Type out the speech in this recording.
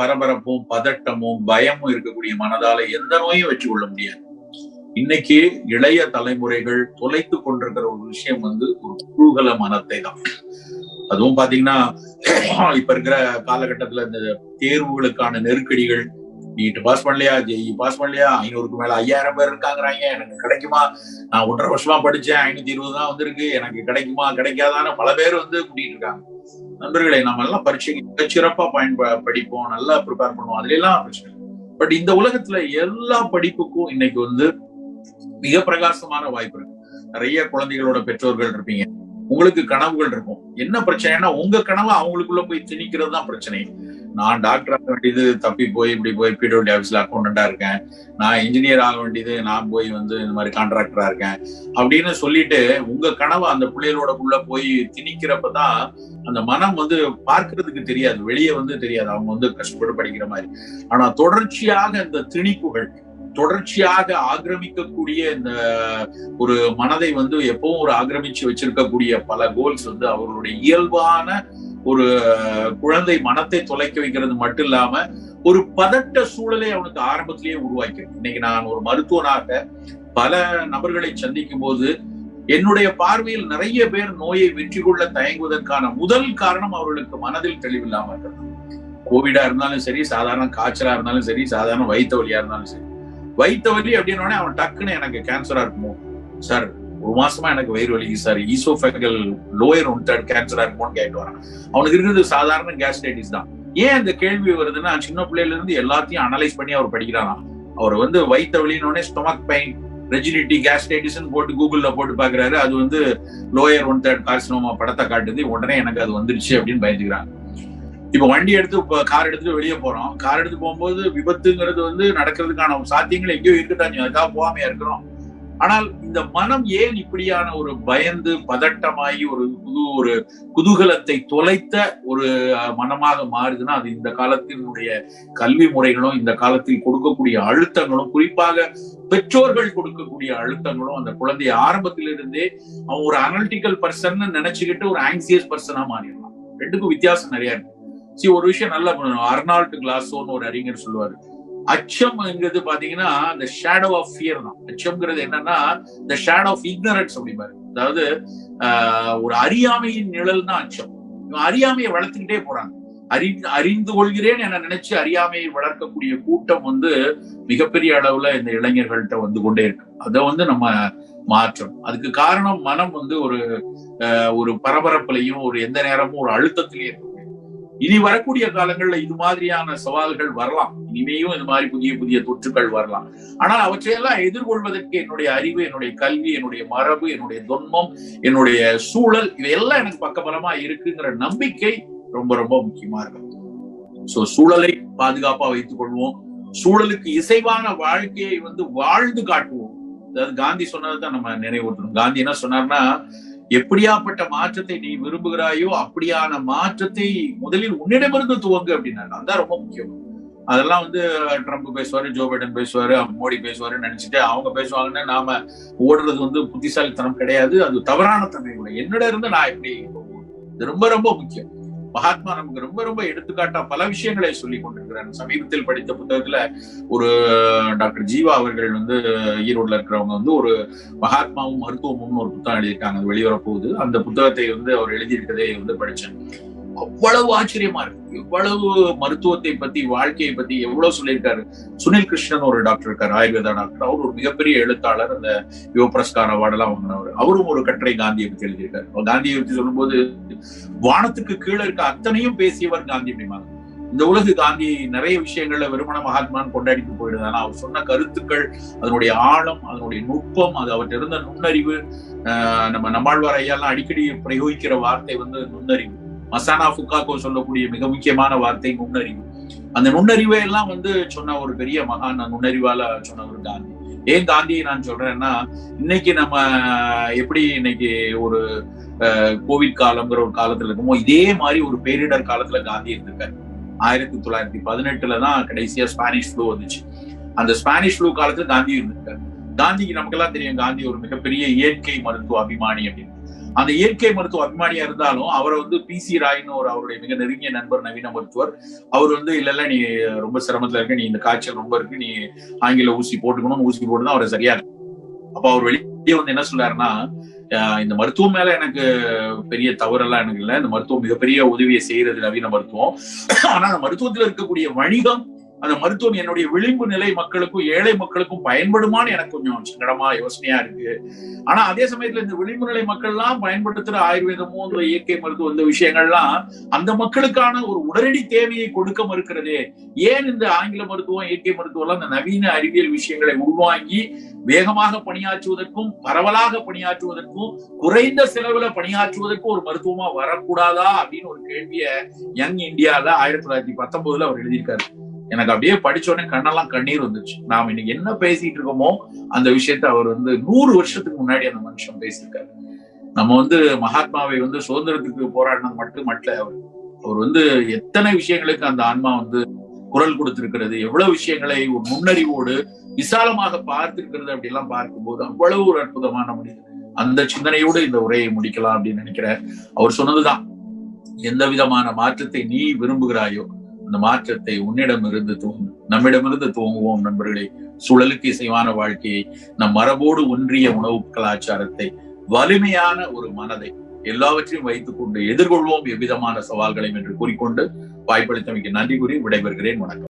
பரபரப்பும் பதட்டமும் பயமும் இருக்கக்கூடிய மனதால எந்த நோயும் வச்சு கொள்ள முடியாது. இன்னைக்கு இளைய தலைமுறைகள் தொலைத்து கொண்டிருக்கிற ஒரு விஷயம் வந்து ஒரு குழுகல மனத்தை தான். அதுவும் பாத்தீங்கன்னா இப்ப இருக்கிற காலகட்டத்துல இந்த தேர்வுகளுக்கான நெருக்கடிகள் நீட் பாஸ் பண்ணலையா ஜெய் பாஸ் பண்ணலையா ஐநூறுக்கு மேல ஐயாயிரம் பேர் இருக்காங்கிறாங்க எனக்கு கிடைக்குமா? நான் ஒன்றரை வருஷமா படிச்சேன் ஐநூத்தி இருபது தான் வந்திருக்கு எனக்கு கிடைக்குமா கிடைக்காதான்னு பல பேர் வந்து கூட்டிட்டு இருக்காங்க. நண்பர்களை நம்ம எல்லாம் பரீட்சைக்கு மிகச்சிறப்பா பயன்ப படிப்போம் நல்லா ப்ரிப்பேர் பண்ணுவோம். அதுல எல்லாம் பிரச்சனை பட் இந்த உலகத்துல எல்லா படிப்புக்கும் இன்னைக்கு வந்து மிக பிரகாசமான வாய்ப்பு இருக்கு. நிறைய குழந்தைகளோட பெற்றோர்கள் இருப்பீங்க. உங்களுக்கு கனவுகள் இருக்கும். என்ன பிரச்சனைனா உங்க கனவு அவங்களுக்குள்ள போய் திணிக்கிறது தான் பிரச்சனை. நான் டாக்டர் ஆக வேண்டியது தப்பி போய் இப்படி போய் பிடபிள்யூ ஆஃபீஸ்ல அக்கௌண்டண்டா இருக்கேன். நான் இன்ஜினியர் ஆக வேண்டியது நான் போய் வந்து இந்த மாதிரி கான்ட்ராக்டரா இருக்கேன். அப்படின்னு சொல்லிட்டு உங்க கனவு அந்த பிள்ளைகளோடக்குள்ள போய் திணிக்கிறப்பதான் அந்த மனம் வந்து பார்க்கறதுக்கு தெரியாது வெளியே வந்து தெரியாது. அவங்க வந்து கஷ்டப்பட்டு படிக்கிற மாதிரி. ஆனா தொடர்ச்சியாக இந்த திணிப்புகள் தொடர்ச்சியாக ஆக்கிரமிக்கக்கூடிய இந்த ஒரு மனதை வந்து எப்பவும் ஒரு ஆக்கிரமிச்சு வச்சிருக்கக்கூடிய பல கோல்ஸ் வந்து அவர்களுடைய இயல்பான ஒரு குழந்தை மனத்தை தொலைக்க வைக்கிறது மட்டும் இல்லாம ஒரு பதட்ட சூழலை அவனுக்கு ஆரம்பத்திலேயே உருவாக்கி. இன்னைக்கு நான் ஒரு மருத்துவனாக பல நபர்களை சந்திக்கும் போது என்னுடைய பார்வையில் நிறைய பேர் நோயை வெற்றி கொள்ள தயங்குவதற்கான முதல் காரணம் அவர்களுக்கு மனதில் தெளிவில்லாம இருக்கிறது. கோவிடா இருந்தாலும் சரி சாதாரண காய்ச்சலா இருந்தாலும் சரி சாதாரண வயிற்று வலியா இருந்தாலும் சரி. வயிற்று வலி அப்படின்னோடனே அவன் டக்குன்னு எனக்கு கேன்சரா இருக்குமோ? சார் ஒரு மாசமா எனக்கு வயிறு வலி sir. Oesophageal lower one third கேன்சரா இருக்கும்னு கேட்டு வரான். அவனுக்கு இருக்கிறது சாதாரண கேஸ்டைட்டிஸ் தான். ஏன் இந்த கேள்வி வருதுன்னா சின்ன பிள்ளையில இருந்து எல்லாத்தையும் அனலைஸ் பண்ணி அவர் படிக்கிறாராம். அவர் வந்து வயிற்று வலினோடனே ஸ்டொமக் பெயின் ரெஜினிட்டி கேஸ்டைட்டிஸ் போட்டு கூகுள்ல போட்டு பாக்குறாரு அது வந்து லோயர் ஒன் தேர்ட் கார்சினோமா படத்தை காட்டுது. உடனே எனக்கு அது வந்துருச்சு அப்படின்னு பயந்துக்கிறாங்க. இப்ப வண்டி எடுத்து இப்போ கார் எடுத்துட்டு வெளியே போறோம். கார் எடுத்து போகும்போது விபத்துங்கிறது வந்து நடக்கிறதுக்கான சாத்தியங்கள் எங்கேயோ இருக்கட்டாங்க அதுக்காக போகாமையா இருக்கிறோம். ஆனால் இந்த மனம் ஏன் இப்படியான ஒரு பயந்து பதட்டமாகி ஒரு புது ஒரு குதூகலத்தை தொலைத்த ஒரு மனமாக மாறுதுன்னா அது இந்த காலத்தினுடைய கல்வி முறைகளும் இந்த காலத்தில் கொடுக்கக்கூடிய அழுத்தங்களும் குறிப்பாக பெற்றோர்கள் கொடுக்கக்கூடிய அழுத்தங்களும் அந்த குழந்தைய ஆரம்பத்திலிருந்தே அவன் ஒரு அனலிட்டிக்கல் பர்சன் நினைச்சுக்கிட்டு ஒரு ஆங்சியஸ் பர்சனா மாறிடலாம் ரெண்டுக்கும் வித்தியாசம் நிறைய இருக்கு. சி ஒரு விஷயம் நல்லா அர்னால்டு கிளாஸோன்னு ஒரு அறிஞர் சொல்லுவாரு. அச்சம்ங்கிறது பாத்தீங்கன்னா இந்த ஷேடோ ஆஃப் ஃபியர் தான். அச்சம்ங்கிறது என்னன்னா இந்த ஷேடோ ஆஃப் இக்னரன்ஸ் அப்படிம்பாரு அதாவது ஒரு அறியாமையின் நிழல் தான் அச்சம். அறியாமையை வளர்த்துக்கிட்டே போறாங்க அறி அறிந்து கொள்கிறேன் என நினைச்சு அறியாமையை வளர்க்கக்கூடிய கூட்டம் வந்து மிகப்பெரிய அளவுல இந்த இளைஞர்கள்ட்ட வந்து கொண்டே இருக்கு. அதை வந்து நம்ம மாற்றம் அதுக்கு காரணம் மனம் வந்து ஒரு ஒரு பரபரப்புலையும் ஒரு எந்த நேரமும் ஒரு அழுத்தத்திலையும் இருக்கும். இனி வரக்கூடிய காலங்கள்ல இது மாதிரியான சவால்கள் வரலாம். இனிமேயும் இந்த மாதிரி புதிய புதிய தொற்றுகள் வரலாம். ஆனால் அவற்றையெல்லாம் எதிர்கொள்வதற்கு என்னுடைய அறிவு என்னுடைய கல்வி என்னுடைய மரபு என்னுடைய தொன்மம் என்னுடைய சூழல் இவையெல்லாம் எனக்கு பக்கபலமா இருக்குங்கிற நம்பிக்கை ரொம்ப ரொம்ப முக்கியமா இருக்கும். சோ சூழலை பாதுகாப்பா வைத்துக் கொள்வோம். சூழலுக்கு இசைவான வாழ்க்கையை வந்து வாழ்ந்து காட்டுவோம். அதாவது காந்தி சொன்னதுதான் நம்ம நினைவூட்டணும். காந்தி என்ன சொன்னார்னா எப்படியாப்பட்ட மாற்றத்தை நீ விரும்புகிறாயோ அப்படியான மாற்றத்தை முதலில் உன்னிடமிருந்து துவங்கு அப்படின்னா தான் ரொம்ப முக்கியம். அதெல்லாம் வந்து ட்ரம்ப் பேசுவாரு ஜோ பைடன் பேசுவாரு மோடி பேசுவாரு நினைச்சிட்டு அவங்க பேசுவாங்கன்னு நாம ஓடுறது வந்து புத்திசாலித்தனம் கிடையாது. அது தவறான தன்மை கூட என்னிட இருந்து நான் எப்படி ரொம்ப ரொம்ப முக்கியம். மகாத்மா நமக்கு ரொம்ப ரொம்ப எடுத்துக்காட்டா பல விஷயங்களை சொல்லி கொண்டிருக்கிறார். சமீபத்தில் படித்த புத்தகத்துல ஒரு டாக்டர் ஜீவா அவர்கள் வந்து ஈரோடுல இருக்கிறவங்க வந்து ஒரு மகாத்மாவும் மருத்துவமும் ஒரு புத்தகம் எழுதியிருக்காங்க. வெளிவரப்போகுது. அந்த புத்தகத்தை வந்து அவர் எழுதியிருக்கதை வந்து படிச்சேன். அவ்வளவு ஆச்சரியமா இருக்கு. எவ்வளவு மருத்துவத்தை பத்தி வாழ்க்கையை பத்தி எவ்வளவு சொல்லியிருக்காரு. சுனில் கிருஷ்ணன் ஒரு டாக்டர் இருக்காரு ஆயுர்வேதா டாக்டர் அவர் ஒரு மிகப்பெரிய எழுத்தாளர். அந்த யுவ புரஸ்கார் அவார்டெல்லாம் வாங்கினவர். அவரும் ஒரு கட்டுரை காந்தியை பத்தி எழுதியிருக்காரு. காந்தியை பத்தி சொல்லும்போது வானத்துக்கு கீழே இருக்க அத்தனையும் பேசியவர் காந்தி அப்படிமாங்க இந்த உலகு காந்தி நிறைய விஷயங்கள்ல வெறுமன மகாத்மான் கொண்டாடிட்டு போயிடுது. ஆனா அவர் சொன்ன கருத்துக்கள் அதனுடைய ஆழம் அதனுடைய நுட்பம் அது அவர்கிட்ட இருந்த நுண்ணறிவு நம்ம நம்மாழ்வார் ஐயாலாம் அடிக்கடி பிரயோகிக்கிற வார்த்தை வந்து நுண்ணறிவு. மசானா ஃபுக்காக்கோ சொல்லக்கூடிய மிக முக்கியமான வார்த்தை நுண்ணறிவு. அந்த நுண்ணறிவை எல்லாம் வந்து சொன்ன ஒரு பெரிய மகான் நுண்ணறிவால சொன்ன ஒரு காந்தி. ஏன் காந்தியை நான் சொல்றேன்னா இன்னைக்கு நம்ம எப்படி இன்னைக்கு ஒரு கோவிட் காலம்ங்கிற ஒரு காலத்துல இருக்குமோ இதே மாதிரி ஒரு பேரிடர் காலத்துல காந்தி இருந்திருக்காரு. ஆயிரத்தி தொள்ளாயிரத்தி பதினெட்டுல தான் கடைசியா ஸ்பானிஷ் ஃப்ளூ வந்துச்சு. அந்த ஸ்பானிஷ் ஃப்ளூ காலத்துல காந்தி இருந்திருக்காரு. காந்திக்கு நமக்கெல்லாம் தெரியும் காந்தி ஒரு மிகப்பெரிய இயற்கை மருத்துவ அபிமானி அப்படின்னு. அந்த இயற்கை மருத்துவ அபிமானியா இருந்தாலும் அவரை வந்து பி சி ராய்னு ஒரு அவருடைய மிக நெருங்கிய நண்பர் நவீன மருத்துவர். அவர் வந்து இல்ல இல்ல நீ ரொம்ப சிரமத்துல இருக்க. நீ இந்த காய்ச்சல் ரொம்ப இருக்கு. நீ ஆங்கில ஊசி போட்டுக்கணும் ஊசி போட்டுதான் அவரை சரியா அப்ப அவர் வெளியே வந்து என்ன சொல்றாருன்னா ஆஹ் இந்த மருத்துவம் மேல எனக்கு பெரிய தவறெல்லாம் எனக்கு இல்லை. இந்த மருத்துவம் மிகப்பெரிய உதவியை செய்யறது நவீன மருத்துவம். ஆனா அந்த மருத்துவத்துல இருக்கக்கூடிய வணிகம் அந்த மருத்துவம் என்னுடைய விளிம்பு நிலை மக்களுக்கும் ஏழை மக்களுக்கும் பயன்படுமான்னு எனக்கு கொஞ்சம் சங்கடமா யோசனையா இருக்கு. ஆனா அதே சமயத்துல இந்த விளிம்பு நிலை மக்கள்லாம் பயன்படுத்துற ஆயுர்வேதமும் இந்த இயற்கை மருத்துவம் இந்த விஷயங்கள்லாம் அந்த மக்களுக்கான ஒரு உடனடி தேவையை கொடுக்க மறுக்கிறதே. ஏன் இந்த ஆங்கில மருத்துவம் இயற்கை மருத்துவம் எல்லாம் இந்த நவீன அறிவியல் விஷயங்களை உள்வாங்கி வேகமாக பணியாற்றுவதற்கும் பரவலாக பணியாற்றுவதற்கும் குறைந்த செலவுல பணியாற்றுவதற்கும் ஒரு மருத்துவமா வரக்கூடாதா? அப்படின்னு ஒரு கேள்விய யங் இந்தியால ஆயிரத்தி தொள்ளாயிரத்தி பத்தொன்பதுல அவர் எழுதியிருக்காரு. எனக்கு அப்படியே படிச்ச உடனே கண்ணெல்லாம் கண்ணீர் வந்துச்சு. நாம இன்னைக்கு என்ன பேசிட்டு இருக்கோமோ அந்த விஷயத்த அவர் வந்து நூறு வருஷத்துக்கு முன்னாடி அந்த மனுஷன் பேசியிருக்காரு. நம்ம வந்து மகாத்மாவை வந்து சுதந்திரத்துக்கு போராடினது மட்டும் மட்டும் அவர் அவர் வந்து எத்தனை விஷயங்களுக்கு அந்த ஆன்மா வந்து குரல் கொடுத்திருக்கிறது எவ்வளவு விஷயங்களை ஒரு முன்னறிவோடு விசாலமாக பார்த்திருக்கிறது அப்படி எல்லாம் பார்க்கும்போது அவ்வளவு ஒரு அற்புதமான மனிதர் அந்த சிந்தனையோடு இந்த உரையை முடிக்கலாம் அப்படின்னு நினைக்கிறேன். அவர் சொன்னதுதான் எந்த விதமான மாற்றத்தை நீ விரும்புகிறாயோ அந்த மாற்றத்தை உன்னிடமிருந்து துவங்கு நம்மிடமிருந்து துவங்குவோம் நண்பர்களே. சுழலுக்கு இசைவான வாழ்க்கையை நம் மரபோடு ஒன்றிய உணவு கலாச்சாரத்தை வலிமையான ஒரு மனதை எல்லாவற்றையும் வைத்துக் கொண்டு எதிர்கொள்வோம் எவ்விதமான சவால்களையும் என்று கூறிக்கொண்டு வாய்ப்பளித்தமைக்கு நன்றி கூறி விடைபெறுகிறேன். வணக்கம்.